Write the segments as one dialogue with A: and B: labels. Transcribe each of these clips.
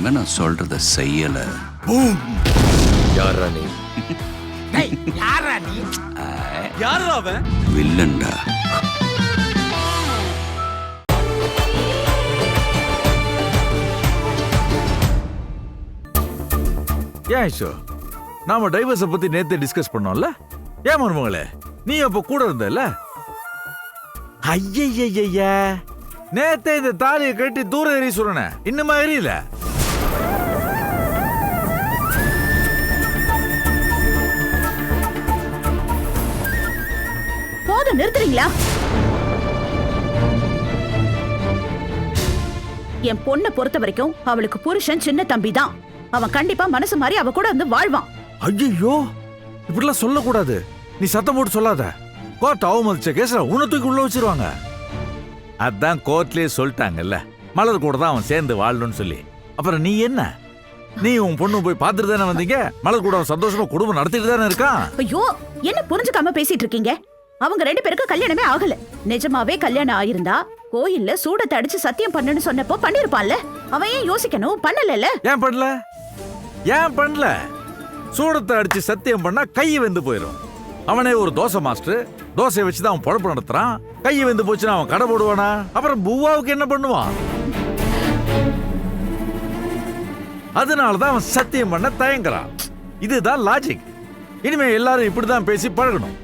A: இனிமே நான் சொல்றத செய்யல.
B: யாரா நீ?
C: யாரா நீ?
D: யாரா அவன்?
A: வில்லன்டா.
E: ஏன் ஐஷோ? நாம டைவர்ஸை பத்தி நேத்து டிஸ்கஸ் பண்ணோம்ல? ஏன் மருமகளே? நீ அப்ப கூட இருந்தல ஐயய்யய்ய நேத்தே இந்த தாலியை கட்டி தூர எறி சொல்றன இன்னுமா எரியல?
F: நிறுத்துறீங்களா? என் பொண்ணை பொறுத்த வரைக்கும் அவளுக்கு புருஷன் சின்ன தம்பி தான் அவன் கண்டிப்பா மனசு மாதிரி அவ கூட வந்து வாழ்வான்.
E: ஐயோ இப்படிலாம் சொல்லக்கூடாது. நீ சத்தம் போட்டு சொல்லாத. கோர்ட் அவமதிச்ச கேஸ்ல உன்னை தூக்கி உள்ள வச்சிருவாங்க. அதான் கோர்ட்லயே சொல்லிட்டாங்கல்ல. மலர் கூட தான் அவன் சேர்ந்து வாழணும்னு சொல்லி. அப்புறம் நீ என்ன? நீ உன் பொண்ணு போய் பார்த்துட்டு தானே வந்தீங்க? மலர் கூட சந்தோஷமா குடும்பம் நடத்திட்டு தானே இருக்கான்?
F: ஐயோ! என்ன புரிஞ்சுக்காம பேசிட்டு இருக்கீங்க? அவங்க ரெண்டு பேருக்கும் கல்யாணமே ஆகல. நிஜமாவே கல்யாணம் ஆயிருந்தா கோயில்ல சூடத்தை தடிச்சு சத்தியம் பண்ணுன்னு சொன்னப்போ பண்ணிருப்பான்ல. அவன் ஏன் யோசிக்கணும்? பண்ணல
E: ஏன் பண்ணல? ஏன் பண்ணல? சூடத்தை அடிச்சு சத்தியம் பண்ணா கை வெந்து போயிடும் அவனே ஒரு தோசை மாஸ்டர் தோசையை வச்சு தான் அவன் பொழப்பு நடத்துறான். கை வெந்து போச்சுன்னா அவன் கடை போடுவானா? அப்புறம் புவாவுக்கு என்ன பண்ணுவான்? அதனால தான் அவன் சத்தியம் பண்ண தயங்குறான். இதுதான் லாஜிக் இனிமே எல்லாரும் இப்படிதான் பேசி பழகணும்.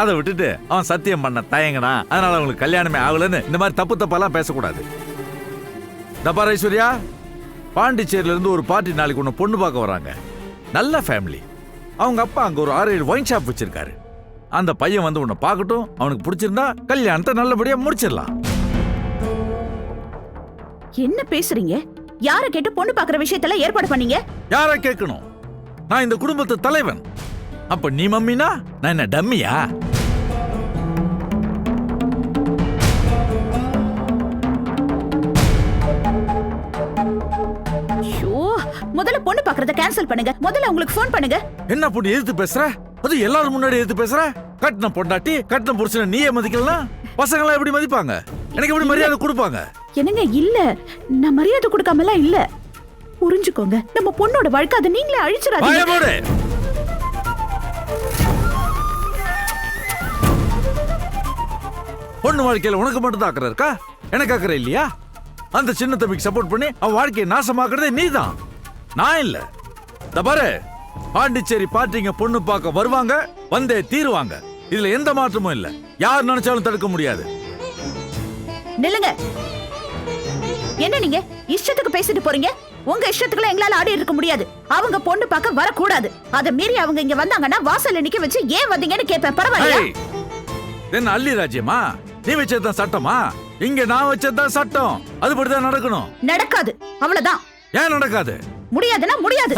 E: அதை விட்டுட்டு அவன் சத்தியம் பண்ண தயங்கினா அதனால அவங்களுக்கு கல்யாணமே ஆகலன்னு இந்த மாதிரி தப்பு தப்பாலாம் பேசக்கூடாது. தப்பார் ஐஸ்வர்யா பாண்டிச்சேரியில இருந்து ஒரு பார்ட்டி நாளைக்கு உன்னை பொண்ணு பார்க்க வராங்க. நல்ல ஃபேமிலி அவங்க அப்பா அங்க ஒரு ஆறு ஏழு ஒயின் ஷாப் வச்சிருக்காரு. அந்த பையன் வந்து உன்னை பார்க்கட்டும் அவனுக்கு பிடிச்சிருந்தா கல்யாணத்தை நல்லபடியா முடிச்சிடலாம்.
F: என்ன பேசுறீங்க? யார கேட்டு பொண்ணு பாக்குற விஷயத்துல ஏற்பாடு பண்ணீங்க?
E: யார கேட்கணும்? நான் இந்த குடும்பத்து தலைவன். அப்ப நீ மம்மினா? நான் என்ன டம்மியா?
F: முதல்ல பொண்ணு பாக்குறத கேன்சல் பண்ணுங்க. முதல்ல உங்களுக்கு ஃபோன் பண்ணுங்க.
E: என்ன பொண்ணு எதிர்த்து பேசுற? அது எல்லாரும் முன்னாடி எதிர்த்து பேசுற? கட்டின பொண்டாட்டி கட்டின புருஷனை நீயே மதிக்கலாம் பசங்களாம் எப்படி மதிப்பாங்க? எனக்கு எப்படி மரியாதை கொடுப்பாங்க?
F: என்னங்க இல்ல. நான் மரியாதை கொடுக்காமலாம் இல்ல. புரிஞ்சுக்கோங்க. நம்ம பொண்ணோட வாழ்க்கை அதை நீங்களே அழிச்சிடாதீங்க.
E: பொண்ணு வாழ்க்கையில உனக்கு மட்டும் தான் அக்கறை இருக்கா? எனக்கு அக்கறை இல்லையா? அந்த சின்ன தம்பிக்கு சப்போர்ட் பண்ணி அவன் வாழ்க்கையை நாசமாக்குறதே நீ தான் நான் இல்ல. பாரு பாண்டிச்சேரி பாட்டிங்க பொண்ணு பார்க்க வருவாங்க வந்தே தீருவாங்க. இதுல எந்த மாற்றமும் இல்ல. யார் நினைச்சாலும் தடுக்க முடியாது.
F: நில்லுங்க. என்ன நீங்க? இஷ்டத்துக்கு பேசிட்டு போறீங்க? உங்க இஷ்டத்துக்குலாம் எங்களால ஆடி இருக்க முடியாது. அவங்க பொண்ணு பார்க்க வரக்கூடாது. அதை மீறி அவங்க இங்க வந்தாங்கன்னா வாசல்ல நிக்க வச்சு ஏன் வந்தீங்கன்னு கேட்பேன் பரவாயில்லையா?
E: ஏய், என்ன அள்ளி ராஜ்யமா? நீ வச்சதுதான் சட்டமா? இங்க நான் வச்சதுதான் சட்டம். அதுபடிதான் நடக்கணும்.
F: நடக்காது. அவ்வளவுதான்.
E: ஏன் நடக்காது?
F: முடியாதுன்னா முடியாது.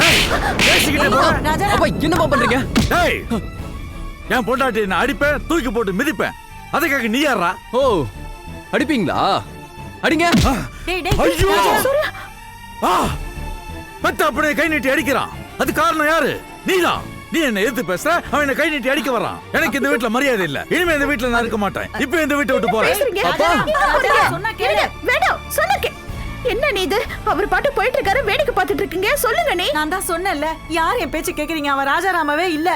E: பேசிக்கிட்டே போற.
B: அப்பா என்னப்பா பண்றீங்க?
E: டேய் என் பொண்டாட்டி நான் அடிப்பேன் தூக்கி போட்டு மிதிப்பேன். அதுக்காக நீ யாரா
B: ஓ அடிப்பீங்களா? அடிங்க.
E: பெத்த அப்படியே கை நீட்டி அடிக்கிறான். அது காரணம் யாரு? நீதான் நீ என்ன எதிர்த்து பேசுற? அவன் என்ன கை நீட்டி அடிக்க வரான் எனக்கு இந்த வீட்ல மரியாதை இல்ல. இனிமே இந்த வீட்ல நான் இருக்க மாட்டேன். இப்போ இந்த வீட்டை விட்டு போறேன்.
F: என்ன நீ இது? அவர் பாட்டு போயிட்டு இருக்காரு வேடிக்கை பார்த்துட்டு இருக்கீங்க. சொல்லுங்க நீ.
G: நான் தான் சொன்னேன்ல. யார் என் பேச்சு கேக்குறீங்க? அவன் ராஜாராமவே இல்ல.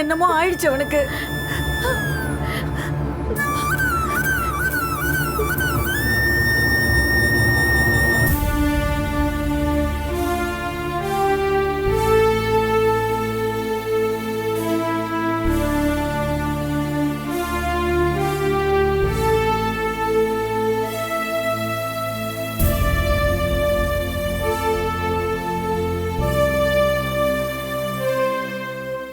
G: என்னமோ ஆயிடுச்சு அவனுக்கு.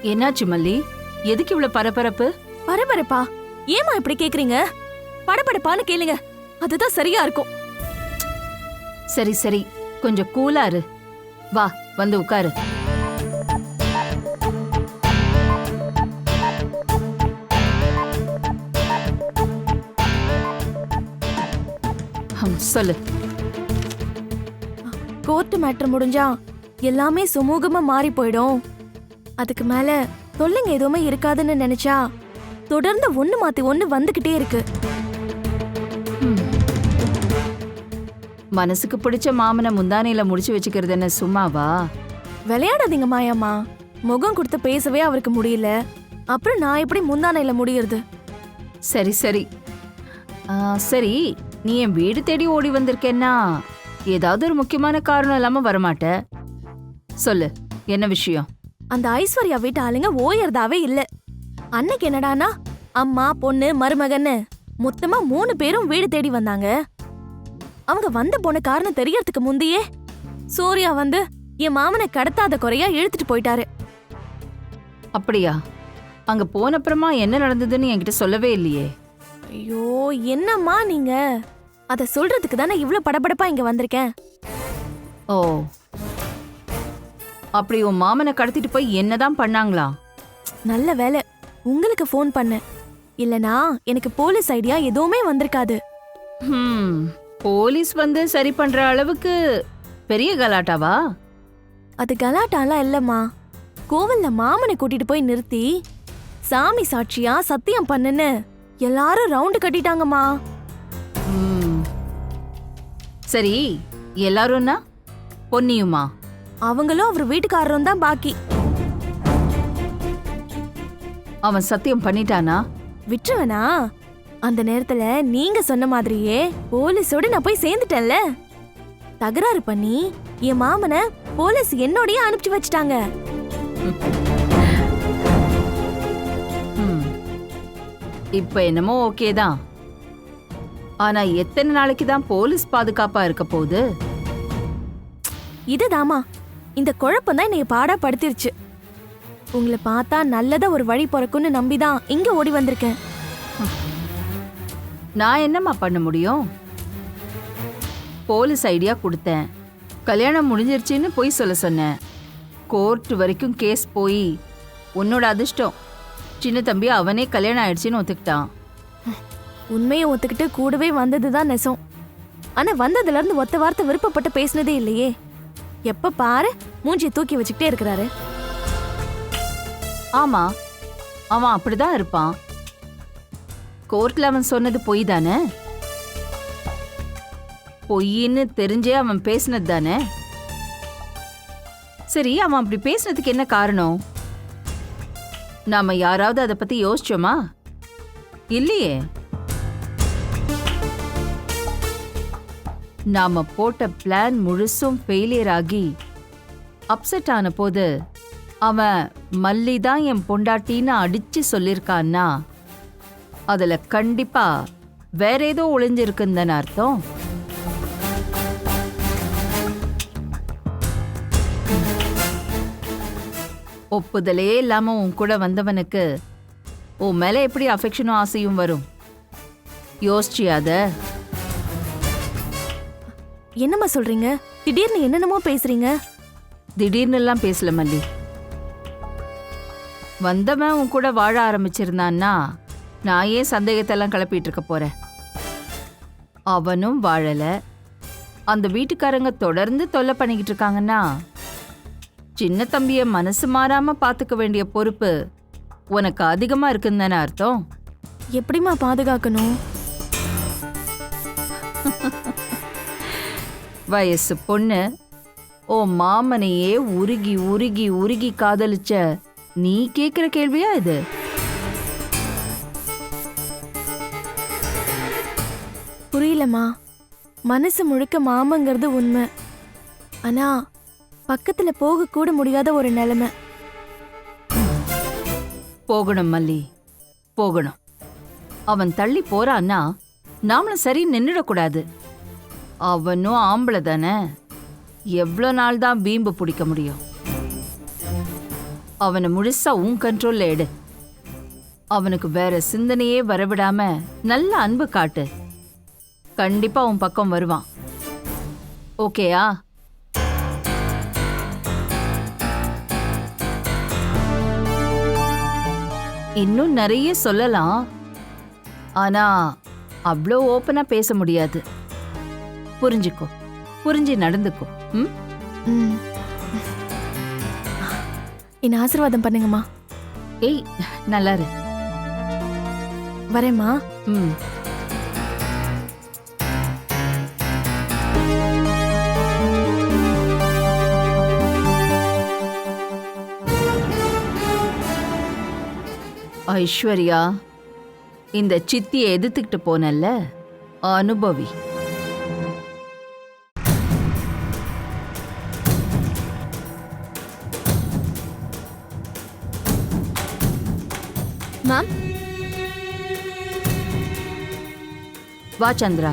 H: என்னாச்சு மல்லி? எதுக்கு இவ்வளவு பரபரப்பு?
I: பரபரப்பா? ஏமா இப்படி கேக்குறீங்க? படபடப்பான்னு கேளுங்க. அதுதான் சரியா இருக்கும்.
H: சரி சரி. கொஞ்சம் கூலா இரு. வா வந்து உட்காரு. ஹம், சொல்லு.
I: கோர்ட் மேட்ரு முடிஞ்சா எல்லாமே சுமூகமா மாறி போயிடும். அதுக்கு மேல தொல்லைங்க எதுவுமே இருக்காதுன்னு நினைச்சா தொடர்ந்து ஒண்ணு மாத்தி ஒண்ணு வந்துகிட்டே இருக்கு.
H: மனசுக்கு பிடிச்ச மாமனை முந்தானையில முடிச்சு வச்சுக்கிறது என்ன சும்மாவா?
I: விளையாடாதீங்க மாயாம்மா. முகம் கொடுத்து பேசவே அவருக்கு முடியல. அப்புறம் நான் எப்படி முந்தானையில முடியறது?
H: சரி சரி. ஆ, சரி நீ என் வீடு தேடி ஓடி வந்திருக்கேன்னா ஏதாவது ஒரு முக்கியமான காரணம் இல்லாம வரமாட்ட. சொல்லு என்ன விஷயம்?
I: அந்த ஐஸ்வர்யா வீட்டு ஆளுங்க ஓயறதாவே இல்ல. அன்னைக்கு என்னடானா அம்மா பொண்ணு மருமகன்னு மொத்தமா மூணு பேரும் வீடு தேடி வந்தாங்க. அவங்க வந்த போன காரணம் தெரியறதுக்கு முந்தையே சூர்யா வந்து என் மாமனை கடத்தாத குறையா இழுத்துட்டு போயிட்டாரு.
H: அப்படியா? அங்க போனப்புறமா என்ன நடந்ததுன்னு என்கிட்ட சொல்லவே இல்லையே.
I: ஐயோ என்னம்மா நீங்க? அத சொல்றதுக்கு தானே இவ்ளோ படபடப்பா இங்க வந்திருக்கேன்.
H: ஓ அப்படி உன் மாமனை கடத்திட்டு போய் என்னதான் பண்ணாங்களா?
I: நல்ல வேலை உங்களுக்கு ஃபோன் பண்ணேன். இல்லனா எனக்கு போலீஸ் ஐடியா எதுவுமே வந்திருக்காது.
H: ஹம், போலீஸ் வந்து சரி பண்ற அளவுக்கு பெரிய கலாட்டாவா?
I: அது கலாட்டாலாம் இல்லம்மா. கோவில்ல மாமனை கூட்டிட்டு போய் நிறுத்தி சாமி சாட்சியா சத்தியம் பண்ணுன்னு எல்லாரும் ரவுண்டு கட்டிட்டாங்கம்மா.
H: ம். சரி எல்லாரும்னா பொன்னியுமா?
I: அவங்களும் அவர் வீட்டுக்காரரும் தான் பாக்கி.
H: அவன் சத்தியம் பண்ணிட்டானா?
I: விட்டுருவனா? அந்த நேரத்துல நீங்க சொன்ன மாதிரியே போலீஸோட நான் போய் சேர்ந்துட்டேன்ல. தகராறு பண்ணி என் மாமனை போலீஸ் என்னோடயே அனுப்பிச்சு வச்சிட்டாங்க.
H: இப்ப என்னமோ ஓகே தான். ஆனா எத்தனை நாளைக்கு தான் போலீஸ் பாதுகாப்பா இருக்க போகுது?
I: இதுதாம்மா. இந்த குழப்பம் தான் என்னைய பாடா படுத்திருச்சு உங்களை பார்த்தா நல்லதா ஒரு வழி பிறக்கும்னு நம்பிதான் இங்க ஓடி வந்திருக்கேன்.
H: நான் என்னம்மா பண்ண முடியும்? போலீஸ் ஐடியா கொடுத்தேன். கல்யாணம் முடிஞ்சிருச்சுன்னு பொய் சொல்ல சொன்னேன். கோர்ட் வரைக்கும் கேஸ் போய் உன்னோட அதிர்ஷ்டம். சின்ன தம்பி அவனே கல்யாணம் ஆயிடுச்சுன்னு ஒத்துக்கிட்டான்.
I: உண்மையை ஒத்துக்கிட்டு கூடவே வந்ததுதான் நெசம். ஆனா வந்ததுல இருந்து ஒத்த வார்த்தை விருப்பப்பட்டு பேசினதே இல்லையே. எப்ப பாரு மூஞ்சியை தூக்கி வச்சுக்கிட்டே இருக்கிறாரு.
H: ஆமா அவன் அப்படிதான் இருப்பான். கோர்ட்ல அவன் சொன்னது பொய் தானே? பொய்ன்னு தெரிஞ்சே அவன் பேசினது தானே? சரி அவன் அப்படி பேசினதுக்கு என்ன காரணம்? நாம யாராவது அதை பத்தி யோசிச்சோமா? இல்லையே. நாம போட்ட பிளான் முழுசும் ஃபெயிலியர் ஆகி அப்செட் ஆன போது அவன் மல்லி தான் என் பொண்டாட்டின்னு அடிச்சு சொல்லியிருக்கான்னா அதில் கண்டிப்பா வேற ஏதோ ஒளிஞ்சிருக்குன்னு அர்த்தம்? ஒப்புதலே இல்லாமல் உன் கூட வந்தவனுக்கு உன் மேலே எப்படி அஃபெக்ஷனும் ஆசையும் வரும்? யோசிச்சியாத?
I: என்னம்மா சொல்றீங்க? திடீர்னு என்னென்னமோ பேசுறீங்க?
H: திடீர்னு எல்லாம் பேசல மல்லி. வந்தவன் உன் கூட வாழ ஆரம்பிச்சிருந்தான்னா நான் ஏன் சந்தேகத்தெல்லாம் கிளப்பிட்டு இருக்க போறேன்? அவனும் வாழல. அந்த வீட்டுக்காரங்க தொடர்ந்து தொல்லை பண்ணிக்கிட்டு இருக்காங்கன்னா சின்ன தம்பிய மனசு மாறாம பாத்துக்க வேண்டிய பொறுப்பு உனக்கு அதிகமா இருக்குன்னு தானே அர்த்தம்?
I: எப்படிம்மா பாதுகாக்கணும்?
H: வயசு பொண்ணு ஓ மாமனையே உருகி உருகி உருகி காதலிச்ச. நீ கேக்குற கேள்வியா இது?
I: புரியலம்மா. மனசு முழுக்க மாமங்கிறது உண்மை. ஆனா பக்கத்துல போக கூட முடியாத ஒரு நிலைமை.
H: போகணும் மல்லி. போகணும். அவன் தள்ளி போறான்னா நாமளும் சரி நின்னுடக்கூடாது. அவனும் ஆம்பளை தானே. எவ்வளோ நாள் தான் வீம்பு பிடிக்க முடியும்? அவனை முழுசா உன் கண்ட்ரோல்ல எடு. அவனுக்கு வேற சிந்தனையே வரவிடாம நல்ல அன்பு காட்டு. கண்டிப்பா உன் பக்கம் வருவான். ஓகேயா? இன்னும் நிறைய சொல்லலாம். ஆனா அவ்வளோ ஓப்பனா பேச முடியாது. புரிஞ்சுக்கோ. புரிஞ்சு நடந்துக்கோ. ம்?
I: என்ன ஆசீர்வாதம் பண்ணுங்கம்மா.
H: ஏய் நல்லா இரு
I: வரேம்மா.
H: ம். ஐஸ்வர்யா இந்த சித்தியை எதிர்த்துக்கிட்டு போனல்ல? அனுபவி.
J: மேம்
H: வா சந்திரா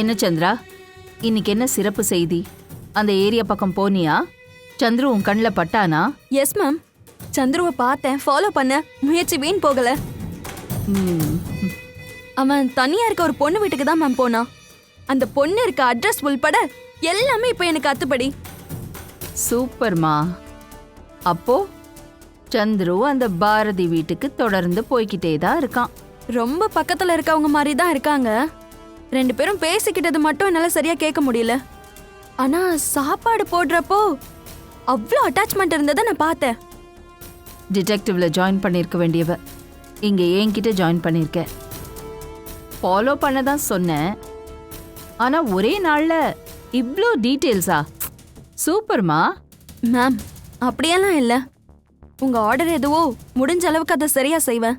H: என்ன சந்திரா? இன்னைக்கு என்ன சிறப்பு செய்தி? அந்த ஏரியா பக்கம் போனியா? சந்துரு உன் கண்ணில் பட்டானா?
J: எஸ் மேம் சந்துருவை பார்த்தேன். ஃபாலோ பண்ண. முயற்சி வீண் போகல. அவன் தனியா இருக்க ஒரு பொண்ணு வீட்டுக்கு தான் மேம் போனான். அந்த பொண்ணு இருக்க அட்ரஸ் உள்பட எல்லாமே இப்போ எனக்கு அத்துப்படி.
H: சூப்பர்மா. அப்போ சந்துரு அந்த பாரதி வீட்டுக்கு தொடர்ந்து போய்கிட்டே தான் இருக்கான்.
J: ரொம்ப பக்கத்துல இருக்கவங்க மாதிரி தான் இருக்காங்க. ரெண்டு பேரும் பேசிக்கிட்டது மட்டும் என்னால சரியா கேட்க முடியல. ஆனா சாப்பாடு போடுறப்போ அவ்வளோ அட்டாச்மெண்ட் இருந்ததை நான் பார்த்தேன்.
H: டிடெக்டிவ்ல ஜாயின் பண்ணியிருக்க வேண்டியவ. இங்க என்கிட்ட ஜாயின் பண்ணியிருக்க ஃபாலோ பண்ண தான் சொன்னேன். ஆனா ஒரே நாள்ல இவ்ளோ டீட்டெயில்ஸா சூப்பர்மா.
J: மேம் அப்படியெல்லாம் இல்லை. உங்க ஆர்டர் எதுவோ முடிஞ்ச அளவுக்கு அதை சரியா செய்வேன்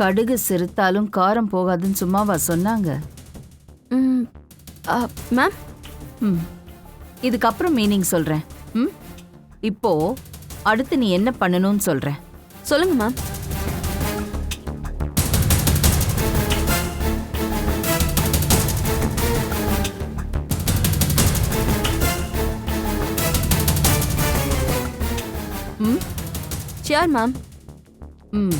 H: கடுகு சிறுத்தாலும் காரம் போகாதுன்னு சும்மாவா சொன்னாங்க.
J: ம், மேம்.
H: ம் இதுக்கப்புறம் மீனிங் சொல்றேன். ம் இப்போ அடுத்து நீ என்ன பண்ணணும்னு சொல்றேன்.
J: சொல்லுங்க மேம். ஷியோர் மேம்
H: ம்